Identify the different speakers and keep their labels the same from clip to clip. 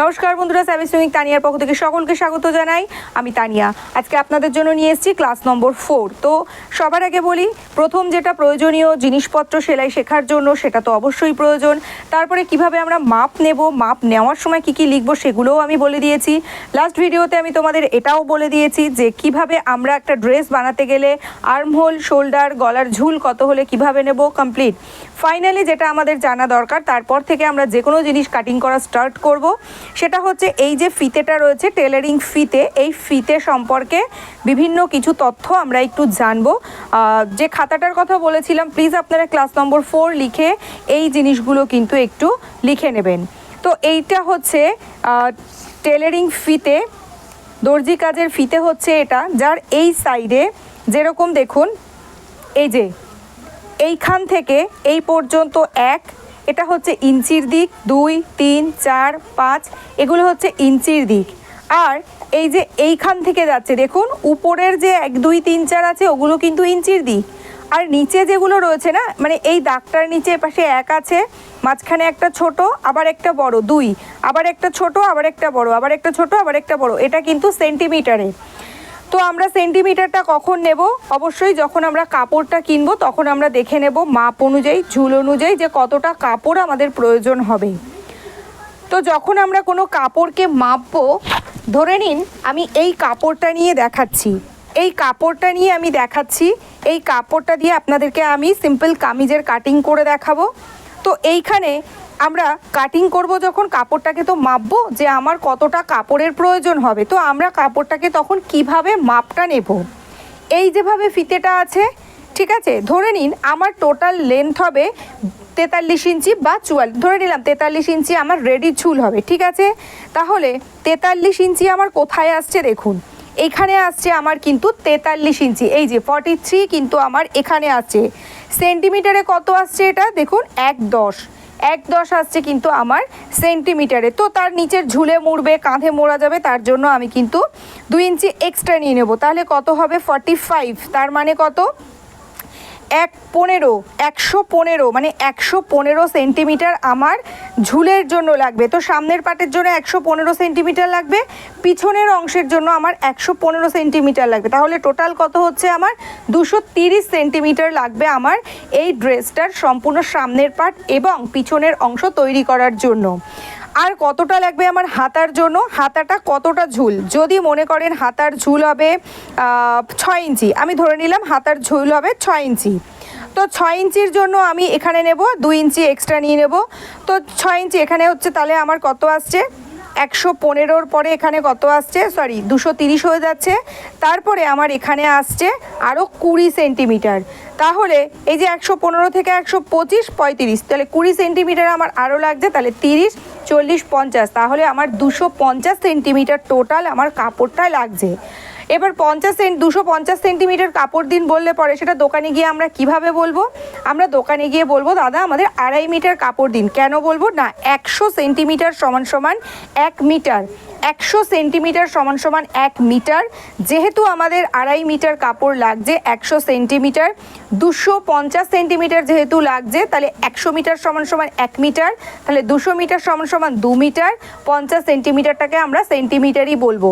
Speaker 1: নমস্কার বন্ধুরা seven swing তানিয়ার পক্ষ থেকে সকলকে স্বাগত জানাই। আমি তানিয়া। আজকে আপনাদের জন্য নিয়ে এসেছি ক্লাস নম্বর ফোর। তো সবার আগে বলি, প্রথম যেটা প্রয়োজনীয় জিনিসপত্র সেলাই শেখার জন্য, সেটা তো অবশ্যই প্রয়োজন। তারপরে কীভাবে আমরা মাপ নেব, মাপ নেওয়ার সময় কি কি লিখব সেগুলোও আমি বলে দিয়েছি। লাস্ট ভিডিওতে আমি তোমাদের এটাও বলে দিয়েছি যে কীভাবে আমরা একটা ড্রেস বানাতে গেলে আর্মহোল, শোল্ডার, গলার ঝুল কত হলে কীভাবে নেব কমপ্লিট ফাইনালি যেটা আমাদের জানা দরকার, তারপর থেকে আমরা যে কোনো জিনিস কাটিং করা স্টার্ট করব। সেটা হচ্ছে এই যে ফিতেটা রয়েছে টেলারিং ফিতে, এই ফিতে সম্পর্কে বিভিন্ন কিছু তথ্য আমরা একটু জানব। যে খাতাটার কথা বলেছিলাম প্লিজ আপনারা ক্লাস নম্বর ফোর লিখে এই জিনিসগুলো কিন্তু একটু লিখে নেবেন। তো এইটা হচ্ছে টেলারিং ফিতে, দর্জি কাজের ফিতে হচ্ছে এটা, যার এই সাইডে যেরকম দেখুন, এই যে, এইখান থেকে এই পর্যন্ত এক এটা হচ্ছে ইঞ্চির দিক, দুই, তিন, চার, পাঁচ, এগুলো হচ্ছে ইঞ্চির দিক। আর এই যে এইখান থেকে যাচ্ছে, দেখুন, উপরের যে এক, দুই, তিন, চার আছে, ওগুলো কিন্তু ইঞ্চির দিক। আর নিচে যেগুলো রয়েছে না মানে এই দাগটার নিচে পাশে এক আছে, মাঝখানে একটা ছোট, আবার একটা বড়, দুই। আবার একটা ছোট, আবার একটা বড়, আবার একটা ছোট, আবার একটা বড়। এটা কিন্তু সেন্টিমিটারে। তো আমরা সেন্টিমিটারটা কখন নেব? অবশ্যই যখন আমরা কাপড়টা কিনবো, তখন আমরা দেখে নেব মাপ অনুযায়ী, ঝুল অনুযায়ী যে কতটা কাপড় আমাদের প্রয়োজন হবে। তো যখন আমরা কোনো কাপড়কে মাপবো, ধরে নিন আমি এই কাপড়টা নিয়ে দেখাচ্ছি। এই কাপড়টা নিয়ে আমি দেখাচ্ছি, এই কাপড়টা দিয়ে আপনাদেরকে আমি সিম্পল কামিজের কাটিং করে দেখাবো। তো এইখানে আমরা কাটিং করব যখন কাপড়টাকে তো মাপবো যে আমার কতটা কাপড়ের প্রয়োজন হবে। তো আমরা কাপড়টাকে তখন কীভাবে মাপটা নেব? এই যেভাবে ফিতেটা আছে, ঠিক আছে? ধরে নিন আমার টোটাল লেন্থ হবে তেতাল্লিশ ইঞ্চি বা চুয়াল্লিশ, ধরে নিলাম তেতাল্লিশ ইঞ্চি আমার রেডি ঝুল হবে, ঠিক আছে? তাহলে তেতাল্লিশ ইঞ্চি আমার কোথায় আসছে দেখুন। এখানে আসছে আমার কিন্তু তেতাল্লিশ ইঞ্চি, এই যে ফর্টি থ্রি কিন্তু আমার এখানে আসছে সেন্টিমিটারে কত আসছে এটা? দেখুন, এক দশ। এক দশ আসছে কিন্তু আমার সেন্টিমিটারে। তো তার নিচের ঝুলে মুড়বে, কাঁধে মোড়া যাবে, তার জন্য আমি কিন্তু দুই ইঞ্চি এক্সট্রা নিয়ে নেব। তাহলে কত হবে? ফর্টি ফাইভ তার মানে কত? এক পনেরো, একশো পনেরো মানে একশো পনেরো সেন্টিমিটার আমার ঝুলের জন্য লাগবে। তো সামনের পাটের জন্য একশো পনেরো সেন্টিমিটার লাগবে, পিছনের অংশের জন্য আমার একশো পনেরো সেন্টিমিটার লাগবে। তাহলে টোটাল কত হচ্ছে আমার? দুশো তিরিশ সেন্টিমিটার লাগবে আমার এই ড্রেসটার সম্পূর্ণ সামনের পাট এবং পিছনের অংশ তৈরি করার জন্য। আর কতটা লাগবে আমার হাতার জন্য? হাতাটা কতটা ঝুল? যদি মনে করেন হাতার ঝুল হবে ছয় ইঞ্চি, আমি ধরে নিলাম হাতার ঝুল হবে ছয় ইঞ্চি। তো ছয় ইঞ্চির জন্য আমি এখানে নেব, দুই ইঞ্চি এক্সট্রা নিয়ে নেব। তো ছয় ইঞ্চি এখানে হচ্ছে, তাহলে আমার কত আসছে? একশো পনেরোর পরে এখানে কত আসছে? সরি দুশো তিরিশ হয়ে যাচ্ছে। তারপরে আমার এখানে আসছে আরও কুড়ি সেন্টিমিটার। তাহলে এই যে একশো পনেরো থেকে একশো পঁচিশ, পঁয়ত্রিশ, তাহলে কুড়ি সেন্টিমিটার আমার আরও লাগছে, তাহলে তিরিশ, চল্লিশ, পঞ্চাশ। তাহলে আমার দুশো পঞ্চাশ সেন্টিমিটার টোটাল আমার কাপড়টা লাগছে। এবার পঞ্চাশ সেন্ট দুশো পঞ্চাশ সেন্টিমিটার কাপড় দিন বললে পরে সেটা দোকানে গিয়ে আমরা কীভাবে বলব? আমরা দোকানে গিয়ে বলব, দাদা, আমাদের আড়াই মিটার কাপড় দিন। কেন বলব? না, একশো সেন্টিমিটার সমান সমান এক মিটার। একশো সেন্টিমিটার সমান সমান এক মিটার। যেহেতু আমাদের আড়াই মিটার কাপড় লাগছে একশো সেন্টিমিটার, দুশো পঞ্চাশ সেন্টিমিটার যেহেতু লাগছে, তাহলে একশো মিটার সমান সমান এক মিটার, তাহলে দুশো মিটার সমান সমান দু মিটার, পঞ্চাশ সেন্টিমিটারটাকে আমরা সেন্টিমিটারই বলব।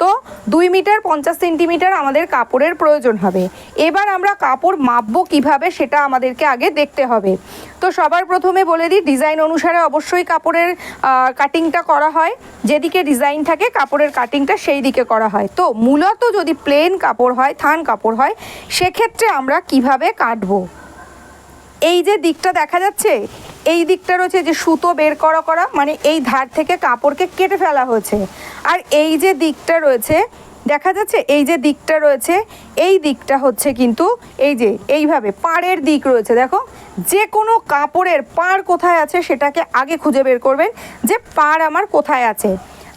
Speaker 1: তো দুই মিটার, পঞ্চাশ সেন্টিমিটার আমাদের কাপড়ের প্রয়োজন হবে। এবার আমরা কাপড় মাপবো কীভাবে সেটা আমাদেরকে আগে দেখতে হবে। তো সবার প্রথমে বলে দিই ডিজাইন অনুসারে অবশ্যই কাপড়ের কাটিংটা করা হয়। যেদিকে ডিজাইন থাকে, কাপড়ের কাটিংটা সেই দিকে করা হয়। তো মূলত যদি প্লেন কাপড় হয়, থান কাপড় হয়, সেক্ষেত্রে আমরা কীভাবে কাটবো? এই যে দিকটা দেখা যাচ্ছে, এই দিকটা রয়েছে যে সুতো বের করা করা মানে এই ধার থেকে কাপড়কে কেটে ফেলা হয়েছে। আর এই যে দিকটা রয়েছে দেখা যাচ্ছে এই যে দিকটা রয়েছে, এই দিকটা হচ্ছে কিন্তু এই যে এইভাবে পাড়ের দিক রয়েছে। দেখো, যে কোনো কাপড়ের পাড় কোথায় আছে সেটাকে আগে খুঁজে বের করবেন যে পাড় আমার কোথায় আছে।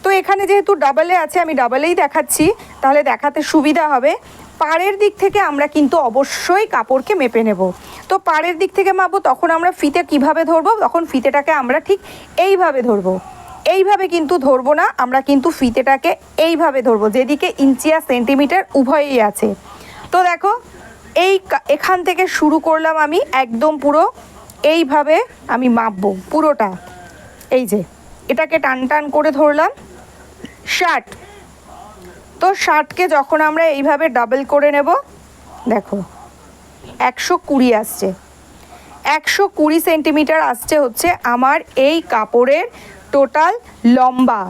Speaker 1: তো এখানে যেহেতু ডাবলে আছে, আমি ডাবলেই দেখাচ্ছি, তাহলে দেখাতে সুবিধা হবে। পাড়ের দিক থেকে আমরা কিন্তু অবশ্যই কাপড়কে মেপে নেব। তো পাড়ের দিক থেকে মাপবো, তখন আমরা ফিতে কীভাবে ধরবো? তখন ফিতেটাকে আমরা ঠিক এইভাবে ধরবো। এইভাবে কিন্তু ধরবো না, আমরা কিন্তু ফিতেটাকে এইভাবে ধরবো, যেদিকে ইঞ্চি আর সেন্টিমিটার উভয়ই আছে। তো দেখো, এই এখান থেকে শুরু করলাম আমি একদম পুরো, এইভাবে আমি মাপবো পুরোটা। এই যে, এটাকে টান টান করে ধরলাম, ষাট। তো ষাটকে যখন আমরা এইভাবে ডাবল করে নেব, দেখো, একশো কুড়ি আসছে। একশো কুড়ি সেন্টিমিটার আসছে হচ্ছে আমার এই কাপড়ের টোটাল লম্বা।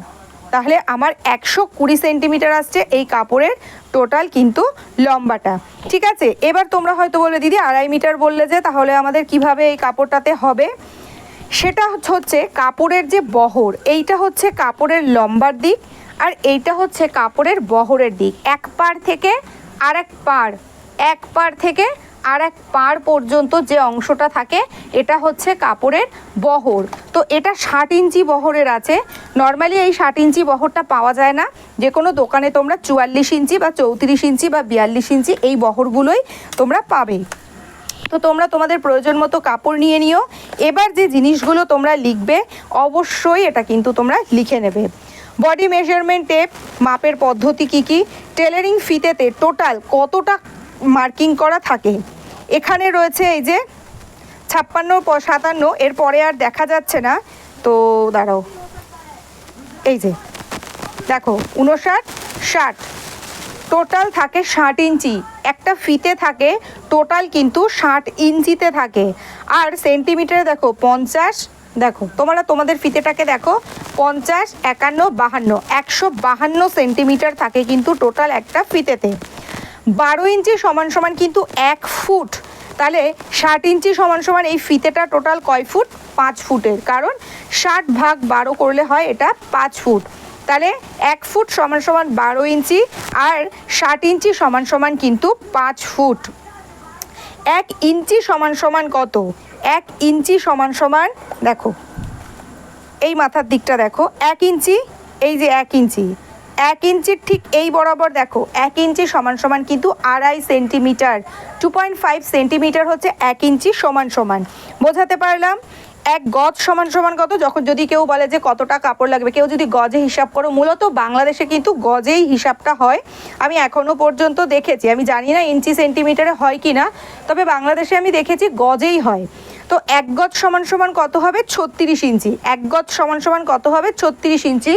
Speaker 1: তাহলে আমার একশো কুড়ি সেন্টিমিটার আসছে এই কাপড়ের টোটাল কিন্তু লম্বাটা। ঠিক আছে? এবার তোমরা হয়তো বলবে, দিদি, আড়াই মিটার বললে যে, তাহলে আমাদের কীভাবে এই কাপড়টাতে হবে? সেটা হচ্ছে কাপড়ের যে বহর, এইটা হচ্ছে কাপড়ের লম্বার দিক আর এইটা হচ্ছে কাপড়ের বহরের দিক। এক পার থেকে আর এক পার এক পার থেকে আর এক পার পর্যন্ত যে অংশটা থাকে, এটা হচ্ছে কাপড়ের বহর। তো এটা ষাট ইঞ্চি বহরের আছে। নর্মালি এই ষাট ইঞ্চি বহরটা পাওয়া যায় না। যে কোনো দোকানে তোমরা চুয়াল্লিশ ইঞ্চি বা চৌত্রিশ ইঞ্চি বা বিয়াল্লিশ ইঞ্চি এই বহরগুলোই তোমরা পাবে। তো তোমরা তোমাদের প্রয়োজন মতো কাপড় নিয়ে নিও। এবার যে জিনিসগুলো তোমরা লিখবে, অবশ্যই এটা কিন্তু তোমরা লিখে নেবে। বডি মেজারমেন্ট টেপ মাপের পদ্ধতি কি কি? টেলারিং ফিতেতে টোটাল কতটা মার্কিং করা থাকে। এখানে রয়েছে এই যে ছাপ্পান্ন, সাতান্ন, এর পরে আর দেখা যাচ্ছে না। তো দাঁড়াও। এই যে, দেখো, উনষাট, ষাট। টোটাল থাকে ষাট ইঞ্চি। একটা ফিতে থাকে, টোটাল কিন্তু ষাট ইঞ্চিতে থাকে। আর সেন্টিমিটারে দেখো, পঞ্চাশ। দেখো, তোমরা তোমাদের ফিতেটাকে দেখো, পঞ্চাশ, একান্ন, বাহান্ন। একশো বাহান্ন সেন্টিমিটার থাকে কিন্তু টোটাল একটা ফিতেতে। বারো ইঞ্চি সমান সমান কিন্তু এক ফুট। তাহলে ষাট ইঞ্চি সমান সমান এই ফিতেটা টোটাল কয় ফুট? পাঁচ ফুটের। কারণ ষাট ভাগ বারো করলে হয় এটা পাঁচ ফুট। তাহলে এক ফুট সমান সমান বারো ইঞ্চি আর ষাট ইঞ্চি সমান সমান কিন্তু পাঁচ ফুট। এক ইঞ্চি সমান সমান কত? এক ইঞ্চি সমান সমান, দেখো, এই মাথার দিকটা দেখো, এক ইঞ্চি, এই যে এক ইঞ্চি। এক ইঞ্চির ঠিক এই বরাবর দেখো, এক ইঞ্চি সমান সমান কিন্তু আড়াই centimetre two point five centimetre হচ্ছে এক ইঞ্চি সমান সমান। বোঝাতে পারলাম? এক গজ সমান সমান কত? যখন যদি কেউ বলে যে কতটা কাপড় লাগবে, কেউ যদি গজে হিসাব করো, মূলত বাংলাদেশে কিন্তু গজেই হিসাবটা হয়। আমি এখনও পর্যন্ত দেখেছি। আমি জানি না ইঞ্চি সেন্টিমিটারে হয় কি না তবে বাংলাদেশে আমি দেখেছি গজেই হয়। তো এক গজ সমান সমান কত হবে? ছত্রিশ ইঞ্চি। এক গজ সমান সমান কত হবে? ছত্রিশ ইঞ্চি।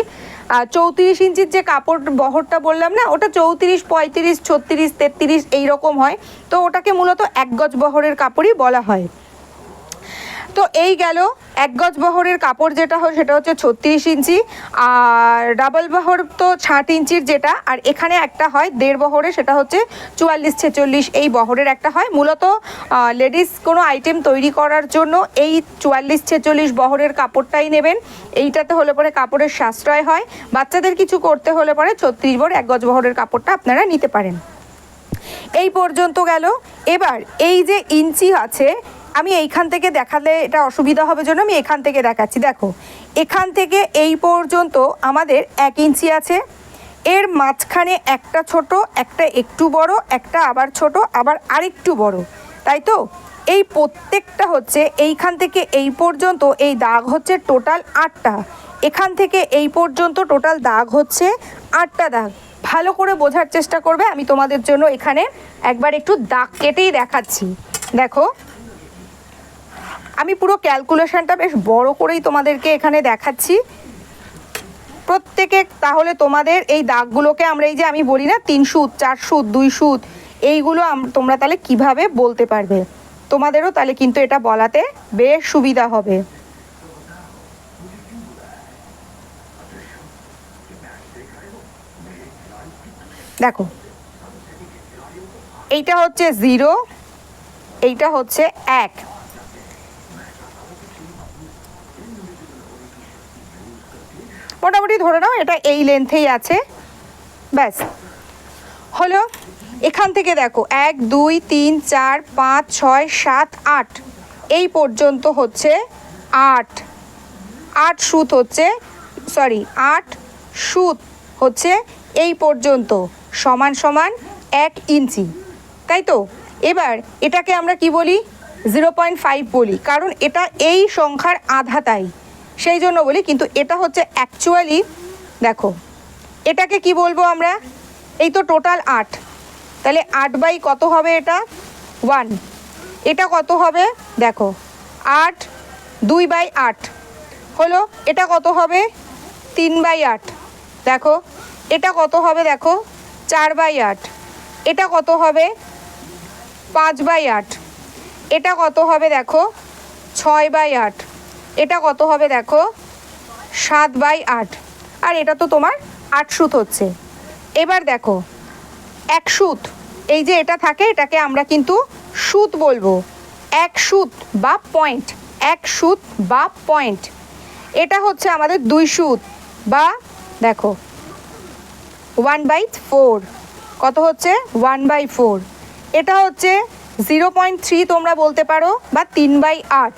Speaker 1: আর চৌত্রিশ ইঞ্চির যে কাপড় বহরটা বললাম না, ওটা চৌত্রিশ, পঁয়ত্রিশ, ছত্রিশ, তেত্রিশ এইরকম হয়। তো ওটাকে মূলত এক গজ বহরের কাপড়ই বলা হয়। তো এই গেল এক গজ বহরের কাপড় যেটা হয় সেটা হচ্ছে ছত্রিশ ইঞ্চি, আর ডাবল বহর তো ষাট ইঞ্চির যেটা, আর এখানে একটা হয় দেড় বহরে, সেটা হচ্ছে চুয়াল্লিশ ছেচল্লিশ, এই বহরের একটা হয়। মূলত লেডিস কোনো আইটেম তৈরি করার জন্য এই চুয়াল্লিশ ছেচল্লিশ বহরের কাপড়টাই নেবেন। এইটাতে হলে পরে কাপড়ের সাশ্রয় হয়। বাচ্চাদের কিছু করতে হলে পরে ছত্রিশ বহর এক গজ বহরের কাপড়টা আপনারা নিতে পারেন। এই পর্যন্ত গেল। এবার এই যে ইঞ্চি আছে আমি এইখান থেকে দেখালে এটা অসুবিধা হবে জন্য আমি এখান থেকে দেখাচ্ছি। দেখো, এখান থেকে এই পর্যন্ত আমাদের এক ইঞ্চি আছে। এর মাঝখানে একটা ছোট, একটা একটু বড়, একটা আবার ছোট, আবার আরেকটু বড়, তাই তো? এই প্রত্যেকটা হচ্ছে এইখান থেকে এই পর্যন্ত এই দাগ হচ্ছে টোটাল আটটা। এখান থেকে এই পর্যন্ত টোটাল দাগ হচ্ছে আটটা দাগ। ভালো করে বোঝার চেষ্টা করবে, আমি তোমাদের জন্য এখানে একবার একটু দাগ কেটেই দেখাচ্ছি। দেখো আমি পুরো ক্যালকুলেশনটা বেশ বড় করেই তোমাদেরকে এখানে দেখাচ্ছি। প্রত্যেকে তাহলে তোমাদের এই দাগগুলোকে আমরা এই যে আমি বলি না, তিন সুদ চার সুদ দুই সুদ এইগুলো তোমরা তাহলে কীভাবে বলতে পারবে? তোমাদেরও তাহলে কিন্তু এটা বলাতে বেশ সুবিধা হবে। দেখো, এইটা হচ্ছে জিরো, এইটা হচ্ছে এক। মোটামুটি ধরে নাও, এটা এই লেন্থেই আছে। ব্যাস। হলো, এখান থেকে দেখো, এক, দুই, তিন, চার, পাঁচ, ছয়, সাত, আট। এই পর্যন্ত হচ্ছে আট। আট সুত হচ্ছে সরি আট সুত হচ্ছে এই পর্যন্ত, সমান সমান এক ইঞ্চি। তাই তো? এবার এটাকে আমরা কি বলি? জিরো পয়েন্ট ফাইভ বলি। কারণ এটা এই সংখ্যার আধা তাই। সেই জন্য বলি, কিন্তু এটা হচ্ছে অ্যাকচুয়ালি দেখো, এটাকে কি বলব আমরা? এই তো টোটাল আট। তাহলে আট বাই কত হবে এটা? ওয়ান এটা কত হবে? দেখো, আট দুই বাই আট। হলো, এটা কত হবে? তিন বাই আট। দেখো, এটা কত হবে? দেখো, চার বাই আট। এটা কত হবে? পাঁচ বাই আট। এটা কত হবে? দেখো, ছয় বাই আট। এটা কত হবে দেখো? সাত বাই আট। আর এটা তো তোমার আট সুত হচ্ছে। এবার দেখো, এক সুত, এই যে এটা থাকে, এটাকে আমরা কিন্তু সুত বলব। এক সুত বা পয়েন্ট, এক সুত বা পয়েন্ট। এটা হচ্ছে আমাদের দুই সুত বা দেখো, ওয়ান বাই ফোর। কত হচ্ছে? One by four. এটা হচ্ছে জিরো পয়েন্ট থ্রি তোমরা বলতে পারো, বা তিন বাই আট।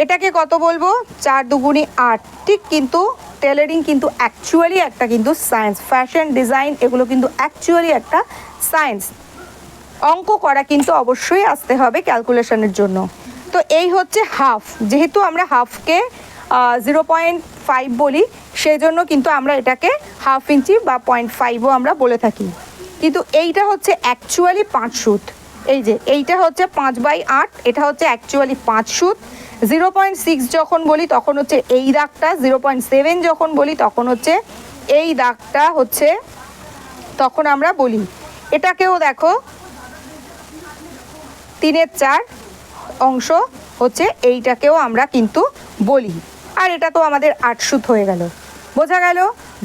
Speaker 1: এটাকে কত বলব? চার দুগুণি আট। ঠিক কিন্তু টেলারিং কিন্তু অ্যাকচুয়ালি একটা কিন্তু সায়েন্স ফ্যাশন ডিজাইন এগুলো কিন্তু অ্যাকচুয়ালি একটা সায়েন্স অঙ্ক করা কিন্তু অবশ্যই আসতে হবে ক্যালকুলেশনের জন্য। তো এই হচ্ছে হাফ যেহেতু আমরা হাফকে জিরো পয়েন্ট ফাইভ বলি সেই জন্য কিন্তু আমরা এটাকে হাফ ইঞ্চি বা পয়েন্ট ফাইভও আমরা বলে থাকি। কিন্তু এইটা হচ্ছে অ্যাকচুয়ালি পাঁচ সুত। এই যে, এইটা হচ্ছে পাঁচ বাই আট, এটা হচ্ছে অ্যাকচুয়ালি পাঁচ সুত। জিরো পয়েন্ট সিক্স যখন বলি, তখন হচ্ছে এই দাগটা। জিরো পয়েন্ট সেভেন যখন বলি, তখন হচ্ছে এই দাগটা হচ্ছে, তখন আমরা বলি। এটাকেও দেখো, তিনের চার অংশ হচ্ছে এইটাকেও আমরা কিন্তু বলি। আর এটা তো আমাদের আটসুত হয়ে গেল। বোঝা গেল?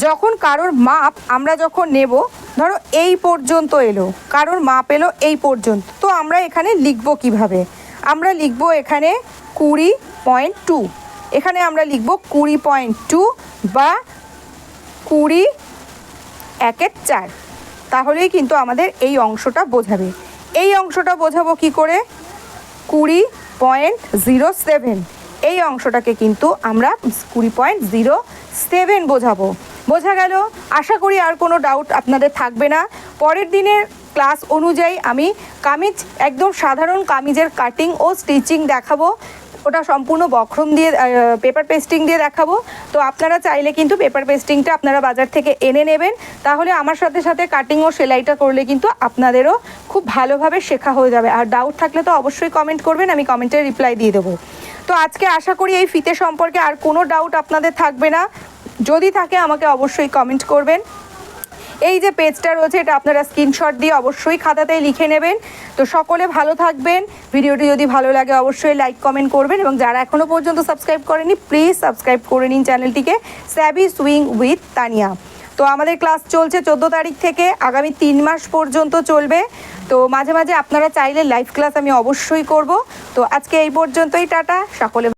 Speaker 1: যখন কারোর মাপ আমরা যখন নেব, ধরো এই পর্যন্ত এলো, কারোর মাপ এলো এই পর্যন্ত, তো আমরা এখানে লিখব কীভাবে? আমরা লিখব এখানে কুড়ি পয়েন্ট টু। এখানে আমরা লিখব কুড়ি পয়েন্ট টু বা কুড়ি একের চার। তাহলেই কিন্তু আমাদের এই অংশটা বোঝাবে। এই অংশটা বোঝাবো কি করে? কুড়ি পয়েন্ট জিরো সেভেন। এই অংশটাকে কিন্তু আমরা কুড়ি পয়েন্ট জিরো সেভেন বোঝাবো। বোঝা গেল? আশা করি আর কোনো ডাউট আপনাদের থাকবে না। পরের দিনের ক্লাস অনুযায়ী আমি কামিজ, একদম সাধারণ কামিজের কাটিং ও স্টিচিং দেখাবো। ওটা সম্পূর্ণ বক্রম দিয়ে পেপার পেস্টিং দিয়ে দেখাবো। তো আপনারা চাইলে কিন্তু পেপার পেস্টিংটা আপনারা বাজার থেকে এনে নেবেন। তাহলে আমার সাথে সাথে কাটিং ও সেলাইটা করলে কিন্তু আপনাদেরও খুব ভালোভাবে শেখা হয়ে যাবে। আর ডাউট থাকলে তো অবশ্যই কমেন্ট করবেন, আমি কমেন্টে রিপ্লাই দিয়ে দেবো। তো আজকে আশা করি এই ফিতে সম্পর্কে আর কোনো ডাউট আপনাদের থাকবে না। যদি থাকে আমাকে অবশ্যই কমেন্ট করবেন। এই যে পেজটা রয়েছে, এটা আপনারা স্ক্রিনশট দিয়ে অবশ্যই খাতাতে লিখে নেবেন। তো সকলে ভালো থাকবেন। ভিডিওটি যদি ভালো লাগে, অবশ্যই লাইক কমেন্ট করবেন এবং যারা এখনও পর্যন্ত সাবস্ক্রাইব করেনি প্লিজ সাবস্ক্রাইব করে নিন চ্যানেলটিকে। স্যাবি সুইং উইথ তানিয়া তো আমাদের ক্লাস চলছে চোদ্দ তারিখ থেকে, আগামী তিন মাস পর্যন্ত চলবে। তো মাঝে মাঝে আপনারা চাইলে লাইভ ক্লাস আমি অবশ্যই করব। তো আজকে এই পর্যন্তই, টাটা। সকলে